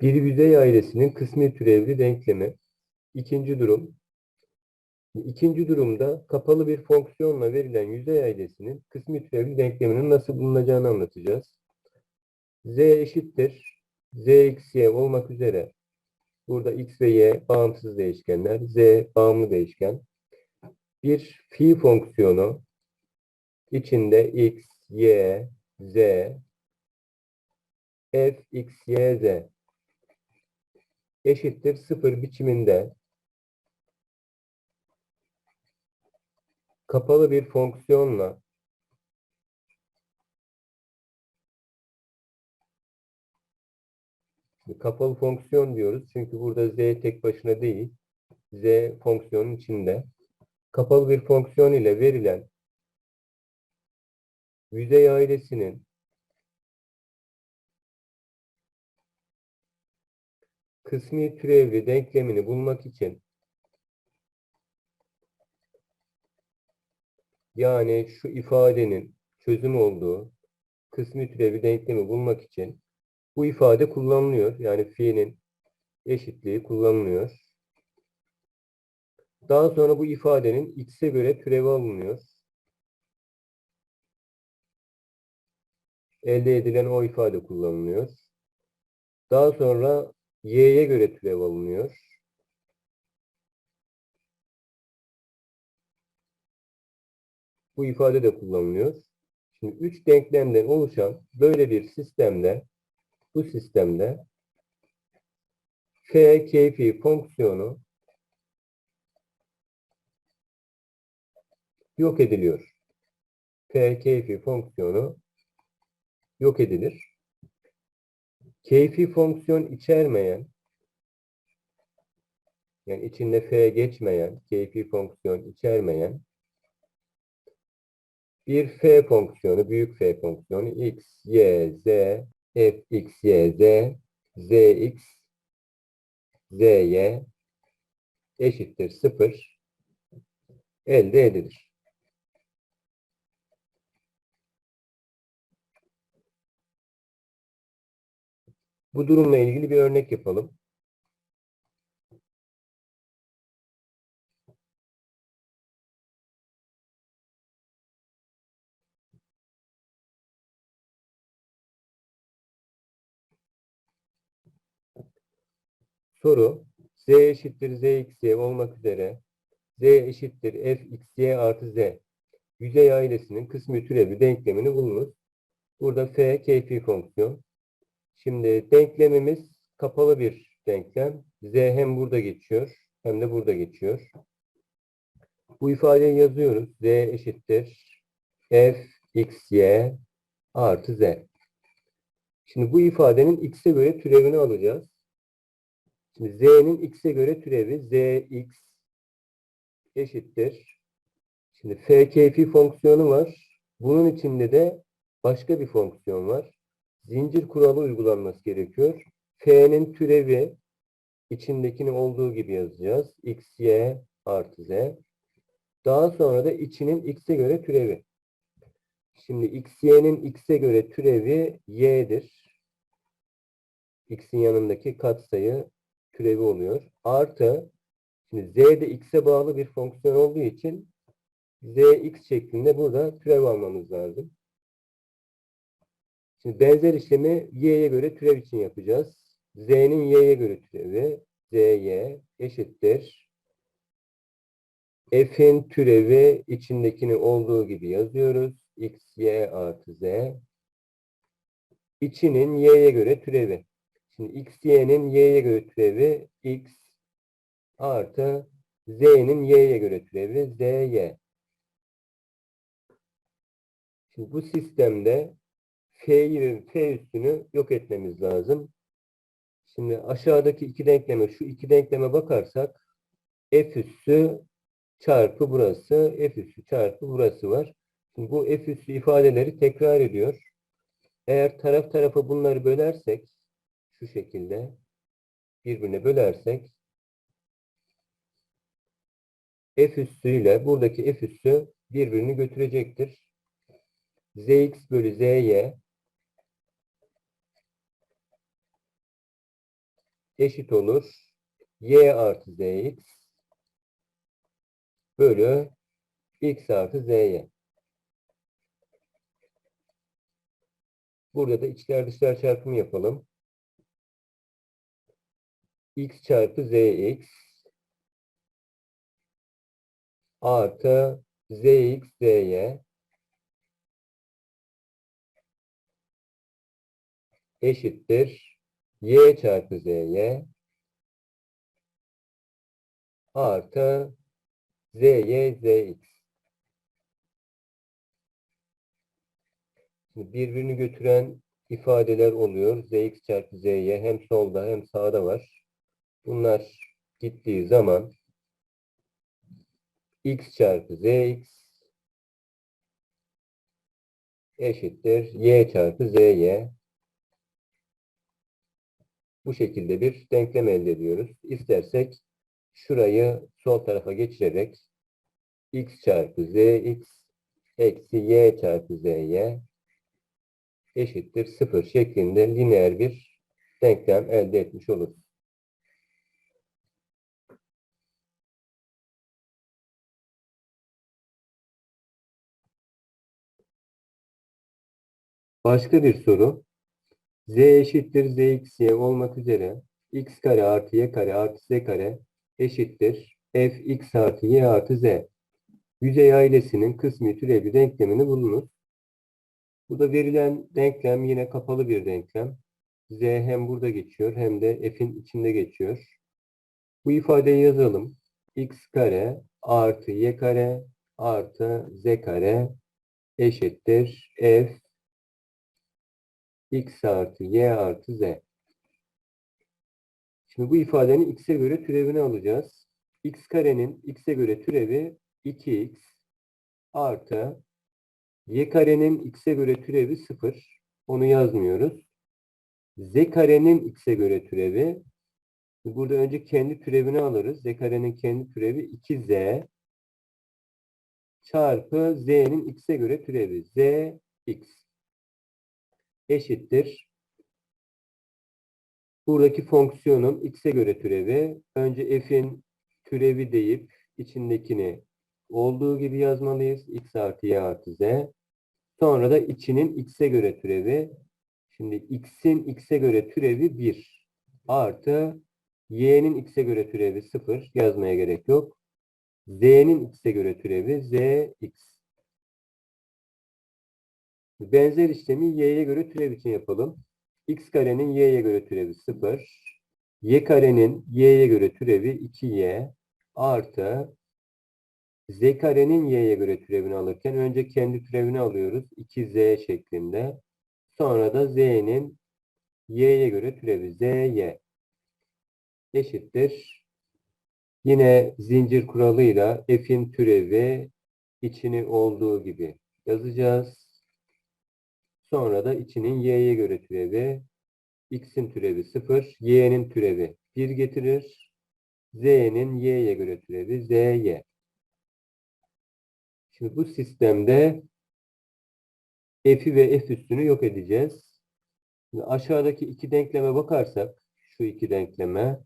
Bir yüzey ailesinin kısmi türevli denklemi. İkinci durum. İkinci durumda kapalı bir fonksiyonla verilen yüzey ailesinin kısmi türevli denkleminin nasıl bulunacağını anlatacağız. z eşittir. z eksi y olmak üzere burada x ve y bağımsız değişkenler. z bağımlı değişken. Bir fi fonksiyonu içinde x, y, z, f, x, y, z eşittir sıfır biçiminde kapalı bir fonksiyonla kapalı fonksiyon diyoruz. Çünkü burada z tek başına değil z fonksiyonun içinde. Kapalı bir fonksiyon ile verilen yüzey ailesinin kısmi türevli denklemini bulmak için yani şu ifadenin çözüm olduğu kısmi türevi denklemi bulmak için bu ifade kullanılıyor. Yani fi'nin eşitliği kullanılıyor. Daha sonra bu ifadenin x'e göre türevi alınıyor. Elde edilen o ifade kullanılıyor. Daha sonra y'ye göre türev alınıyor. Bu ifade de kullanılıyor. Şimdi üç denklemden oluşan böyle bir sistemde bu sistemde f keyfi fonksiyonu yok ediliyor. F keyfi fonksiyonu yok edilir. Keyfi fonksiyon içermeyen yani içinde f geçmeyen, keyfi fonksiyon içermeyen bir f fonksiyonu, büyük f fonksiyonu x, y, z, f, x, y, z, z, x, z, y eşittir 0 elde edilir. Bu durumla ilgili bir örnek yapalım. Soru z eşittir z x y olmak üzere z eşittir f x y artı z yüzey ailesinin kısmi türevi denklemini bulunuz. Burada f keyfi fonksiyon. Şimdi denklemimiz kapalı bir denklem. z hem burada geçiyor hem de burada geçiyor. Bu ifadeyi yazıyoruz. z eşittir f x y artı z. Şimdi bu ifadenin x'e göre türevini alacağız. Şimdi z'nin x'e göre türevi zx eşittir. Şimdi f keyfi fonksiyonu var. Bunun içinde de başka bir fonksiyon var. Zincir kuralı uygulanması gerekiyor. f'nin türevi içindekini olduğu gibi yazacağız. x, y artı z. Daha sonra da içinin x'e göre türevi. Şimdi x, y'nin x'e göre türevi y'dir. x'in yanındaki katsayı türevi oluyor. Artı şimdi z de x'e bağlı bir fonksiyon olduğu için z x şeklinde burada türev almamız lazım. Şimdi benzer işlemi y'ye göre türev için yapacağız. z'nin y'ye göre türevi zy eşittir. f'in türevi içindekini olduğu gibi yazıyoruz. x, y artı z. İçinin y'ye göre türevi. Şimdi x, y'nin y'ye göre türevi x artı z'nin y'ye göre türevi zy. Şimdi bu sistemde f'yi ve f üstünü yok etmemiz lazım. Şimdi aşağıdaki iki denkleme, şu iki denkleme bakarsak f üssü çarpı burası, f üssü çarpı burası var. Şimdi bu f üssü ifadeleri tekrar ediyor. Eğer taraf tarafa bunları bölersek, şu şekilde birbirine bölersek f üssü ile buradaki f üssü birbirini götürecektir. zx bölü zy eşit olur. y artı zx bölü x artı zy. Burada da içler dışlar çarpımı yapalım. x çarpı zx artı zx zy eşittir y çarpı zy artı zy zx. Şimdi birbirini götüren ifadeler oluyor. zx çarpı zy hem solda hem sağda var. Bunlar gittiği zaman x çarpı zx eşittir y çarpı zy. Bu şekilde bir denklem elde ediyoruz. İstersek şurayı sol tarafa geçirerek x çarpı zx eksi y çarpı zy eşittir 0 şeklinde lineer bir denklem elde etmiş oluruz. Başka bir soru. Z eşittir zx y olmak üzere x kare artı y kare artı z kare eşittir f x artı y artı z. Yüzey ailesinin kısmi türevi denklemini bulunuz. Bu da verilen denklem yine kapalı bir denklem. z hem burada geçiyor hem de f'in içinde geçiyor. Bu ifadeyi yazalım. x kare artı y kare artı z kare eşittir f x artı y artı z. Şimdi bu ifadenin x'e göre türevini alacağız. x karenin x'e göre türevi 2x artı y karenin x'e göre türevi 0. Onu yazmıyoruz. z karenin x'e göre türevi burada önce kendi türevini alırız. z karenin kendi türevi 2z çarpı z'nin x'e göre türevi z x eşittir. Buradaki fonksiyonun x'e göre türevi önce f'in türevi deyip içindekini olduğu gibi yazmalıyız. x artı y artı z. Sonra da içinin x'e göre türevi. Şimdi x'in x'e göre türevi 1 artı y'nin x'e göre türevi 0 yazmaya gerek yok. z'nin x'e göre türevi zx. Benzer işlemi y'ye göre türev için yapalım. x karenin y'ye göre türevi 0. y karenin y'ye göre türevi 2y artı z karenin y'ye göre türevini alırken önce kendi türevini alıyoruz. 2z şeklinde. Sonra da z'nin y'ye göre türevi zy eşittir. Yine zincir kuralıyla f'in türevi içini olduğu gibi yazacağız. Sonra da içinin y'ye göre türevi x'in türevi 0, y'nin türevi 1 getirir. z'nin y'ye göre türevi zy. Şimdi bu sistemde f'i ve f üstünü yok edeceğiz. Şimdi aşağıdaki iki denkleme bakarsak, şu iki denkleme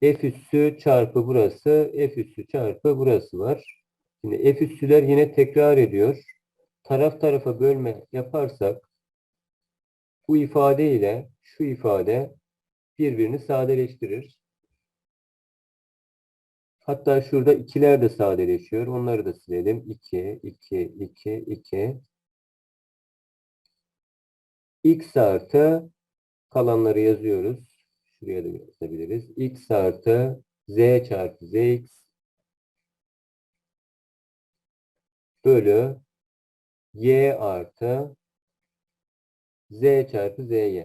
f üssü çarpı burası, f üssü çarpı burası var. Şimdi f üssüler yine tekrar ediyor. Taraf tarafa bölme yaparsak bu ifade ile şu ifade birbirini sadeleştirir. Hatta şurada ikiler de sadeleşiyor. Onları da silelim. 2, 2, 2, 2. x artı kalanları yazıyoruz. Şuraya da yazabiliriz. x artı z çarpı zx bölü y artı z çarpı zy.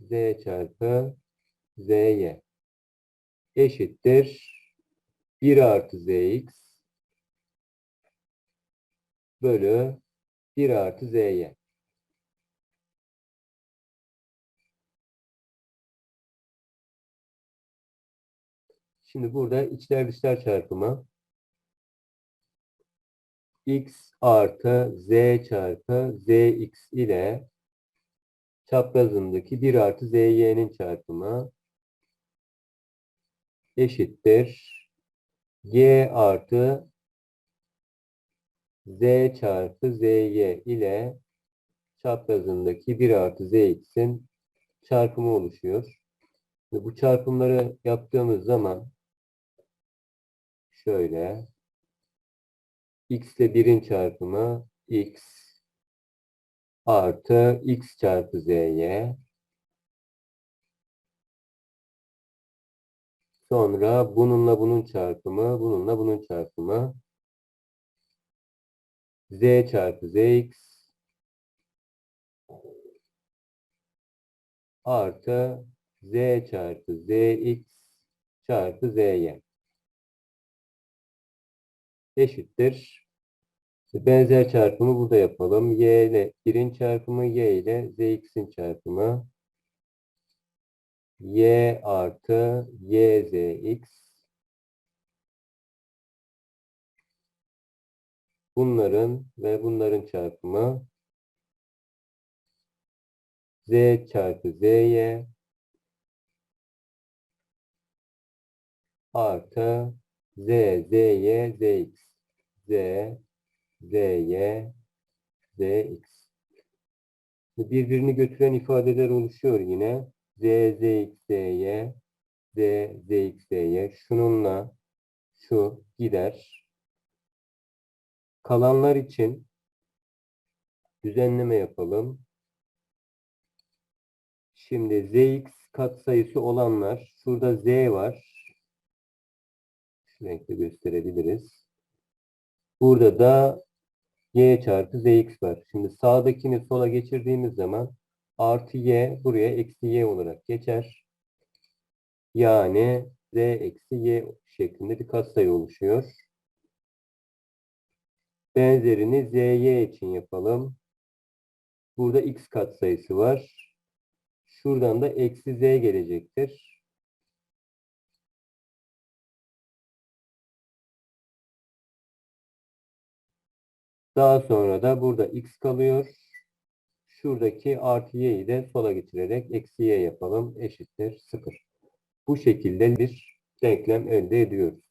z çarpı zy eşittir 1 artı zx bölü 1 artı zy. Şimdi burada içler dışlar çarpımı x artı z çarpı zx ile çaprazındaki 1 artı ZY'nin çarpımı eşittir. Y artı Z çarpı ZY ile çaprazındaki 1 artı ZX'in çarpımı oluşuyor. Ve bu çarpımları yaptığımız zaman şöyle x ile 1'in çarpımı x artı x çarpı zy sonra bununla bunun çarpımı bununla bunun çarpımı. Z çarpı zx artı z çarpı zx çarpı zy eşittir. Benzer çarpımı burada yapalım. y ile 1'in çarpımı y ile zx'in çarpımı y artı yzx bunların ve bunların çarpımı z çarpı zy artı z, zy, zx z, zy, zx. Birbirini götüren ifadeler oluşuyor yine. z, zx, zy, z, zx, zy. Şununla şu gider. Kalanlar için düzenleme yapalım. Şimdi zx katsayısı olanlar, şurada z var. Şu renkle gösterebiliriz. Burada da y çarpı zx var. Şimdi sağdakini sola geçirdiğimiz zaman artı y buraya eksi y olarak geçer. Yani z eksi y şeklinde bir katsayı oluşuyor. Benzerini zy için yapalım. Burada x katsayısı var. Şuradan da eksi z gelecektir. Daha sonra da burada x kalıyor. Şuradaki artı y'yi de sola getirerek eksi y yapalım. Eşittir 0. Bu şekilde bir denklem elde ediyoruz.